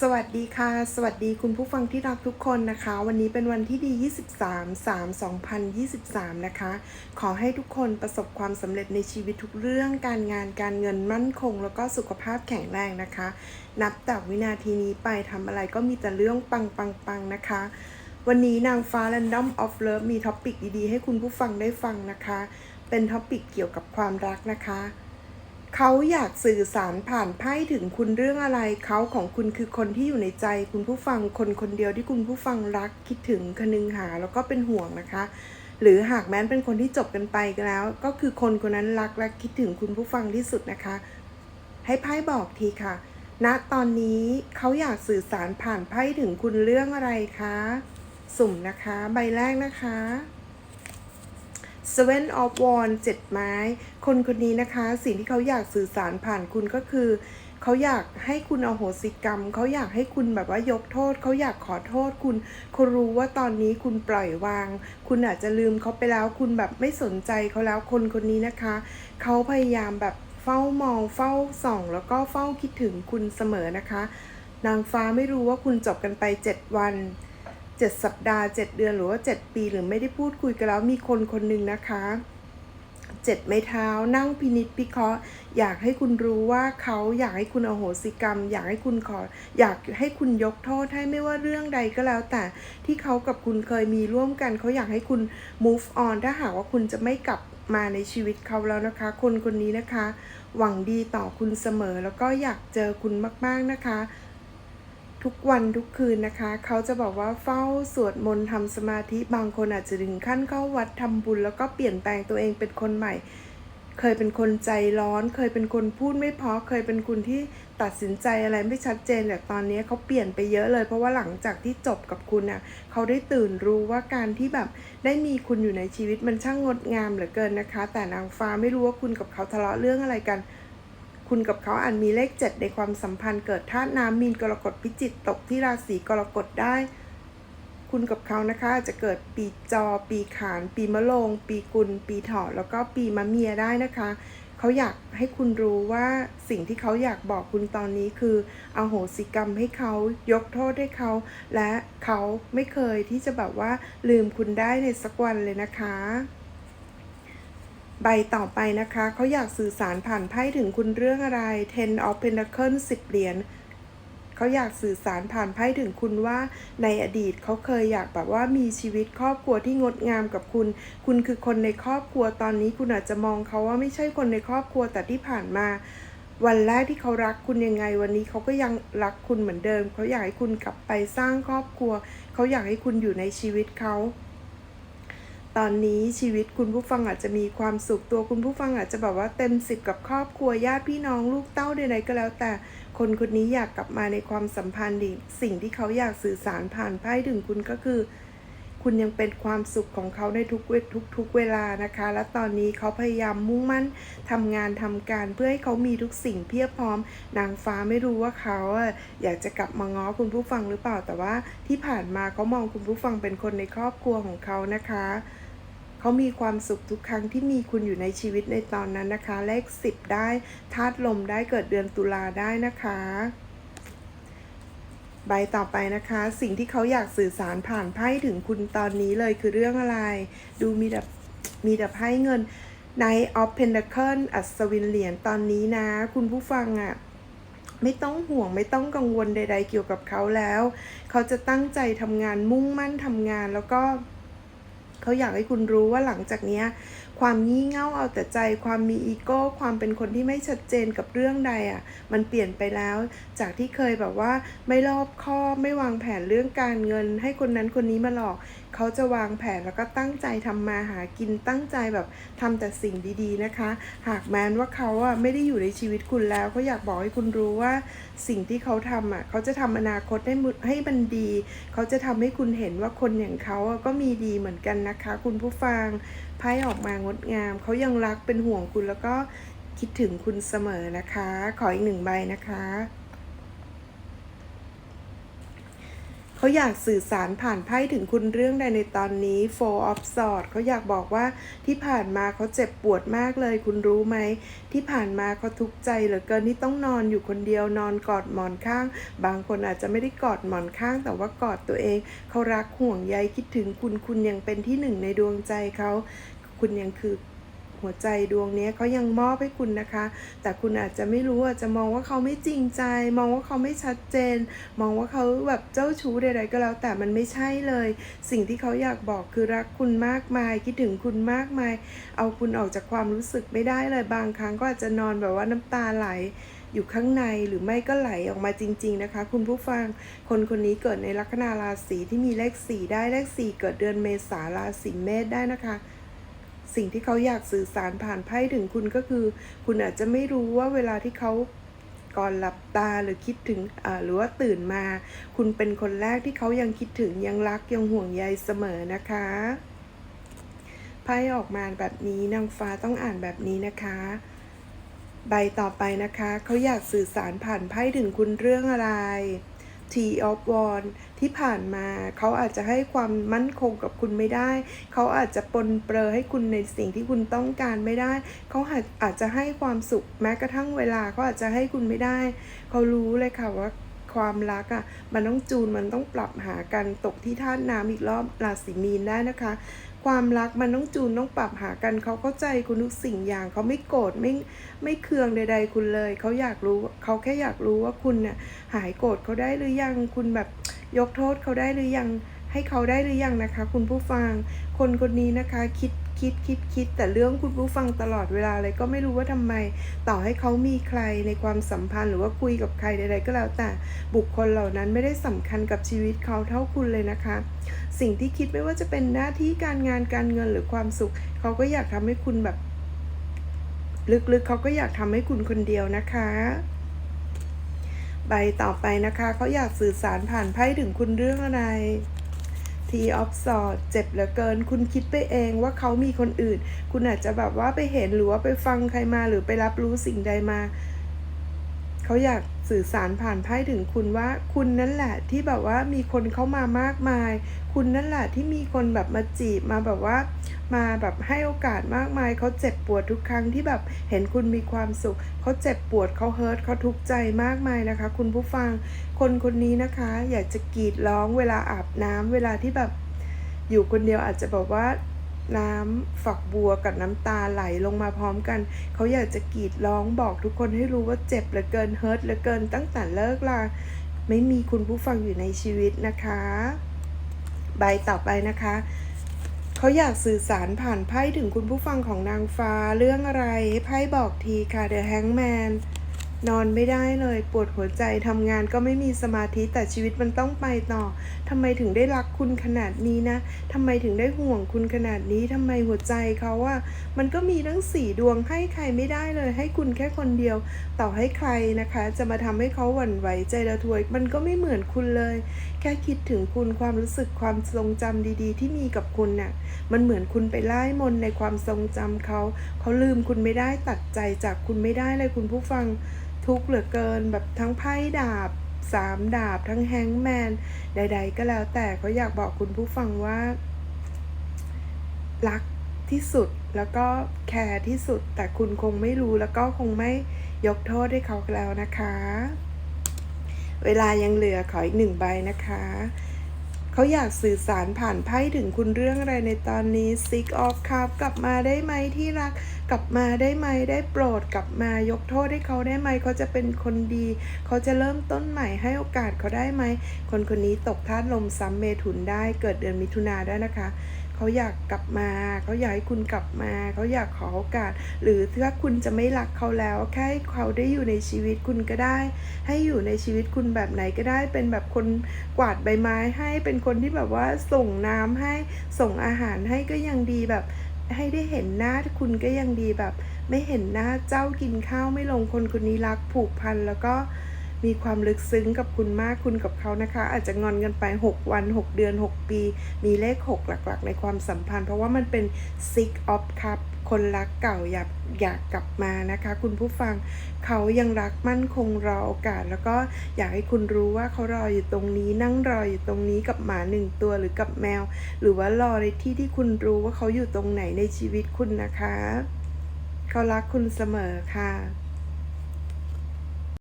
สวัสดีค่ะ สวัสดีคุณผู้ฟังที่รักทุกคนนะคะ วันนี้เป็นวันที่ดี 23 3 2023 นะคะ ขอให้ทุกคนประสบความสำเร็จในชีวิตทุกเรื่อง การงานการเงินมั่นคง แล้วก็สุขภาพแข็งแรงนะคะ นับจากวินาทีนี้ไปทำอะไรก็มีแต่เรื่องปังปังปังนะคะ วันนี้นางฟ้า Random of Love มีท็อปิกดีๆ ให้คุณผู้ฟังได้ฟังนะคะ เป็นท็อปิกเกี่ยวกับความรักนะคะ เขาอยากสื่อสารผ่านไพ่ถึงคุณเรื่องอะไร เขาของคุณคือคนที่อยู่ในใจ คุณผู้ฟังคนคนเดียวที่คุณผู้ฟังรักคิดถึงคนึงหาแล้วก็เป็นห่วงนะคะ หรือหากแม้นเป็นคนที่จบกันไปก็แล้ว ก็คือคนคนนั้นรักและคิดถึงคุณผู้ฟังที่สุดนะคะ ให้ไพ่บอกทีค่ะณตอนนี้เขาอยากสื่อสารผ่านไพ่ถึงคุณเรื่องอะไรคะ สุ่มนะคะ ใบแรกนะคะ Seven of Wands เจ็ดไม้ คนคนนี้นะคะ สิ่งที่เขาอยากสื่อสารผ่านคุณก็คือ เขาอยากให้คุณอโหสิกรรม เขาอยากให้คุณแบบว่ายกโทษ เขาอยากขอโทษคุณเขารู้ว่าตอนนี้คุณปล่อยวาง คุณอาจจะลืมเขาไปแล้วคุณแบบไม่สนใจเขาแล้วคนคนนี้นะคะ เขาพยายามแบบเฝ้ามองเฝ้าส่อง แล้วก็เฝ้าคิดถึงคุณเสมอนะคะ นางฟ้าไม่รู้ว่าคุณจบกันไป 7 วัน 7 สัปดาห์ 7 เดือนหรือว่า 7 ปี หรือไม่ได้พูดคุยกันแล้วมีคนคนหนึ่งนะคะเจ็ดไม้เท้านั่งพินิจพิเคราะห์อยากให้คุณรู้ว่าเขาอยากให้คุณอโหสิกรรม อยากให้คุณขอ อยากให้คุณยกโทษให้ไม่ว่าเรื่องใดก็แล้ว แต่ที่เขากับคุณเคยมีร่วมกัน เขาอยากให้คุณ move on ถ้าหากว่าคุณจะไม่กลับมาในชีวิตเขาแล้วนะคะ คนคนนี้นะคะ หวังดีต่อคุณเสมอแล้วก็อยากเจอคุณมากๆนะคะ ทุกวันทุกคืนนะคะ เขาจะบอกว่าเฝ้าสวดมนต์ทำสมาธิบางคนอาจจะถึงขั้นเข้าวัดทำบุญ แล้วก็เปลี่ยนแปลงตัวเองเป็นคนใหม่ เคยเป็นคนใจร้อน เคยเป็นคนพูดไม่พราะเคยเป็นคนที่ตัดสินใจอะไรไม่ชัดเจนแต่ตอนนี้เขาเปลี่ยนไปเยอะเลย เพราะว่าหลังจากที่จบกับคุณน่ะเขาได้ตื่นรู้ว่าการที่แบบได้มีคุณอยู่ในชีวิตมันช่างงดงามเหลือเกินนะคะ แต่นางฟ้าไม่รู้ว่าคุณกับเขาทะเลาะเรื่องอะไรกัน คุณกับเขาอาจมีเลขเจ็ดในความสัมพันธ์เกิดธาตุน้ำมีนกรกฎพิจิตตกที่ราศีกรกฎได้ คุณกับเขานะคะอาจจะเกิดปีจอ ปีขาน ปีมะโรงปีกุล ปีเถาะแล้วก็ปีมะเมียได้นะคะเขาอยากให้คุณรู้ว่าสิ่งที่เขาอยากบอกคุณตอนนี้คือเอาโหสิกรรมให้เขายกโทษให้เขา และเขาไม่เคยที่จะแบบว่าลืมคุณได้ในสักวันเลยนะคะ ใบต่อไปนะคะ เขาอยากสื่อสารผ่านไพ่ถึงคุณเรื่องอะไร Ten of Pentacles 10เหรียญเขาอยากสื่อสารผ่านไพ่ถึงคุณว่าในอดีตเขาเคยอยากแบบว่ามีชีวิตครอบครัวที่งดงามกับคุณ คุณคือคนในครอบครัวตอนนี้คุณอาจจะมองเขาว่าไม่ใช่คนในครอบครัวแต่ที่ผ่านมา วันแรกที่เขารักคุณยังไง วันนี้เขาก็ยังรักคุณเหมือนเดิม เขาอยากให้คุณกลับไปสร้างครอบครัว เขาอยากให้คุณอยู่ในชีวิตเขา ตอนนี้ชีวิตคุณผู้ฟังอาจจะมีความสุขตัวคุณผู้ฟังอาจจะแบบว่าเต็มสิบกับครอบครัวญาติพี่น้องลูกเต้าใดๆก็แล้ว แต่คนคนนี้อยากกลับมาในความสัมพันธ์อีสิ่งที่เขาอยากสื่อสารผ่านไพ่ถึงคุณก็คือ คุณยังเป็นความสุขของเขาในทุกเวทุกทุกเวลานะคะ และตอนนี้เขาพยายามมุ่งมั่นทำงานทำการเพื่อให้เขามีทุกสิ่งเพียบพร้อม นางฟ้าไม่รู้ว่าเขาอยากจะกลับมาง้อคุณผู้ฟังหรือเปล่าแต่ว่าที่ผ่านมาเขามองคุณผู้ฟังเป็นคนในครอบครัวของเขานะคะ เขามีความสุขทุกครั้งที่มีคุณอยู่ในชีวิตในตอนนั้นนะคะ เลขสิบได้ธาตุลมได้เกิดเดือนตุลาได้นะคะ ใบต่อไปนะคะ สิ่งที่เขาอยากสื่อสารผ่านไพ่ถึงคุณตอนนี้เลยคือเรื่องอะไร ดูมีแต่มีแต่ไพ่เงิน Knight of Pentacles อัศวินเหรียญตอนนี้นะ คุณผู้ฟังอะ่ะไม่ต้องห่วงไม่ต้องกังวลใด ๆ เกี่ยวกับเขาแล้ว เขาจะตั้งใจทำงานมุ่งมั่นทำงานแล้วก็ เขาอยากให้คุณรู้ว่าหลังจากนี้ความงี่เง่าเอาแต่ใจ ความมีอีโก้ ความเป็นคนที่ไม่ชัดเจนกับเรื่องใดอะ่ะ มันเปลี่ยนไปแล้ว จากที่เคยแบบว่าไม่รอบคอบไม่วางแผนเรื่องการเงิน ให้คนนั้นคนนี้มาหลอก เขาจะวางแผนแล้วก็ตั้งใจทำมาหากินตั้งใจแบบทำแต่สิ่งดีๆนะคะ หากแม้นว่าเขาอะไม่ได้อยู่ในชีวิตคุณแล้วเขาอยากบอกให้คุณรู้ว่าสิ่งที่เขาทำอะเขาจะทำอนาคตให้มึให้มันดี เขาจะทำให้คุณเห็นว่าคนอย่างเขาอะก็มีดีเหมือนกันนะคะ คุณผู้ฟังไพ่ออกมางดงาม เขายังรักเป็นห่วงคุณแล้วก็คิดถึงคุณเสมอนะคะ ขออีกหนึ่งใบนะคะ เขา เขาอยากสื่อสารผ่านไพ่ถึงคุณเรื่องใดในตอนนี้ Four of Swords เขาอยากบอกว่าที่ผ่านมาเขาเจ็บปวดมากเลย คุณรู้ไหม ที่ผ่านมาเขาทุกข์ใจเหลือเกินที่ต้องนอนอยู่คนเดียวนอนกอดหมอนข้าง บางคนอาจจะไม่ได้กอดหมอนข้าง แต่ว่ากอดตัวเอง เขารักห่วงใยคิดถึงคุณคุณยังเป็นที่หนึ่งในดวงใจเขา คุณยังคือ หัวใจดวงนี้เขายังมอบให้คุณนะคะ แต่คุณอาจจะไม่รู้อาจจะมองว่าเขาไม่จริงใจ มองว่าเขาไม่ชัดเจน มองว่าเขาแบบเจ้าชู้ใดๆก็แล้วแต่มันไม่ใช่เลย สิ่งที่เขาอยากบอกคือรักคุณมากมาย คิดถึงคุณมากมาย เอาคุณออกจากความรู้สึกไม่ได้เลยบางครั้งก็อาจจะนอนแบบว่าน้ำตาไหลอยู่ข้างในหรือไม่ก็ไหลออกมาจริง ๆ นะคะ คุณผู้ฟังคนคนนี้เกิดในลัคนาราศีที่มีเลขสี่ได้เลขสี่เกิดเดือนเมษาราศีเมษได้นะคะ สิ่งที่เขาอยากสื่อสารผ่านไพ่ถึงคุณก็คือ คุณอาจจะไม่รู้ว่าเวลาที่เขาก่อนหลับตาหรือคิดถึงหรือว่าตื่นมา คุณเป็นคนแรกที่เขายังคิดถึงยังรักยังห่วงใยเสมอนะคะไพ่ออกมาแบบนี้นางฟ้าต้องอ่านแบบนี้นะคะ ใบต่อไปนะคะ เขาอยากสื่อสารผ่านไพ่ถึงคุณเรื่องอะไร T of w a n d ที่ผ่านมาเขาอาจจะให้ความมั่นคงกับคุณไม่ได้ เขาอาจจะปนเปรอให้คุณในสิ่งที่คุณต้องการไม่ได้ เขาอาจอาจจะให้ความสุขแม้กระทั่งเวลาเขาอาจจะให้คุณไม่ได้ เขารู้เลยค่ะว่า ความรักอะ่ะมันต้องจูนมันต้องปรับหากันตกที่ท่าตุน้ำอีกรอบราศีมีนได้นะคะ ความรักมันต้องจูนต้องปรับหากันเขาเข้าใจคุณทุกสิ่งอย่างเขาไม่โกรธไม่ไม่เคืองใด ๆ คุณเลยเขาอยากรู้เขาแค่อยากรู้ว่าคุณเนี่ยหายโกรธเขาได้หรือยังคุณแบบยกโทษเขาได้หรือยังให้เขาได้หรือยังนะคะ คุณผู้ฟังคนคนนี้นะคะคิด คิดคิดคิดแต่เรื่องคุณผู้ฟังตลอดเวลาเลยก็ไม่รู้ว่าทำไม ต่อให้เขามีใครในความสัมพันธ์หรือว่าคุยกับใครใดๆก็แล้วแต่บุคคลเหล่านั้นไม่ได้สำคัญกับชีวิตเขาเท่าคุณเลยนะคะ สิ่งที่คิดไม่ว่าจะเป็นหน้าที่การงานการเงินหรือความสุข เขาก็อยากทำให้คุณแบบ ลึกๆเขาก็อยากทำให้คุณคนเดียวนะคะใบต่อไปนะคะ เขาอยากสื่อสารผ่านไพ่ถึงคุณเรื่องอะไร ทีออฟสอดเจ็บเหลือเกิน คุณคิดไปเองว่าเขามีคนอื่น คุณอาจจะแบบว่าไปเห็นหรือว่าไปฟังใครมาหรือไปรับรู้สิ่งใดมา เขาอยากสื่อสารผ่านไพ่ถึงคุณว่า คุณนั่นแหละที่แบบว่ามีคนเข้ามามากมาย คุณนั่นแหละที่มีคนแบบมาจีบมาแบบว่า มาแบบให้โอกาสมากมายเขาเจ็บปวดทุกครั้งที่แบบเห็นคุณมีความสุขเขาเจ็บปวดเขาเฮิร์ตเขาทุกข์ใจมากมายนะคะ คุณผู้ฟังคนคนนี้นะคะ อยากจะกรีดร้องเวลาอาบน้ำเวลาที่แบบอยู่คนเดียวอาจจะบอกว่าน้ำฝักบัวกับน้ำตาไหลลงมาพร้อมกัน เขาอยากจะกรีดร้องบอกทุกคนให้รู้ว่าเจ็บเหลือเกินเฮิร์ตเหลือเกินตั้งแต่เลิกลาไม่มีคุณผู้ฟังอยู่ในชีวิตนะคะ ใบต่อไปนะคะ เขาอยากสื่อสารผ่านไพ่ถึงคุณผู้ฟังของนางฟ้าเรื่องอะไรให้ไพ่บอกทีค่ะ The Hangman นอนไม่ได้เลยปวดหัวใจทำงานก็ไม่มีสมาธิแต่ชีวิตมันต้องไปต่อทำไมถึงได้รักคุณขนาดนี้นะทำไมถึงได้ห่วงคุณขนาดนี้ทำไมหัวใจเขาอะมันก็มีทั้งสี่ดวงให้ใครไม่ได้เลย ให้คุณแค่คนเดียว ต่อให้ใครนะคะ จะมาทำให้เขาหวั่นไหวใจระทวย มันก็ไม่เหมือนคุณเลย แค่คิดถึงคุณความรู้สึกความทรงจำดี ๆ ที่มีกับคุณน่ะมันเหมือนคุณไปไล่มนในความทรงจำเขา เขาลืมคุณไม่ได้ตัดใจจากคุณไม่ได้เลยคุณผู้ฟัง ทุกข์เหลือเกินแบบทั้งไพ่ดาบสามดาบทั้งแฮงแมนใด ๆ ก็แล้วแต่เขาอยากบอกคุณผู้ฟังว่า รักที่สุดแล้วก็แคร์ที่สุด แต่คุณคงไม่รู้แล้วก็คงไม่ยกโทษให้เขาแล้วนะคะ เวลายังเหลือขออีกหนึ่งใบนะคะ เขาอยากสื่อสารผ่านไพ่ถึงคุณเรื่องอะไรในตอนนี้ Six of Cups กลับมาได้ไหมที่รัก กลับมาได้ไหมได้โปรดกลับมายกโทษให้เขาได้ไหมเขาจะเป็นคนดี เขาจะเริ่มต้นใหม่ให้โอกาสเขาได้ไหม คนคนนี้ตกท่าลมซ้ำเมถุนได้เกิดเดือนมิถุนาได้นะคะ เขาอยากกลับมา เขาอยากให้คุณกลับมา เขาอยากขอโอกาส หรือถ้าคุณจะไม่รักเขาแล้วแค่ให้เขาได้อยู่ในชีวิตคุณก็ได้ ให้อยู่ในชีวิตคุณแบบไหนก็ได้ เป็นแบบคนกวาดใบไม้ให้เป็นคนที่แบบว่าส่งน้ำให้ส่งอาหารให้ก็ยังดีแบบ ให้ได้เห็นหน้าคุณก็ยังดีแบบ ไม่เห็นหน้าเจ้ากินข้าวไม่ลงคนคนนี้รักผูกพันแล้วก็ มีความลึกซึ้งกับคุณมากคุณกับเขานะคะ อาจจะงอนกันไป 6 วัน 6 เดือน 6 ปี มีเลข 6 หลักๆ ในความสัมพันธ์ เพราะว่ามันเป็น six of cup คนรักเก่าอยากอยากกลับมานะคะ คุณผู้ฟังเขายังรักมั่นคงรอโอกาส แล้วก็อยากให้คุณรู้ว่าเขารออยู่ตรงนี้ นั่งรออยู่ตรงนี้กับหมาหนึ่งตัวหรือกับแมว หรือว่ารอในที่ที่คุณรู้ว่าเขาอยู่ตรงไหนในชีวิตคุณนะคะ เขารักคุณเสมอค่ะ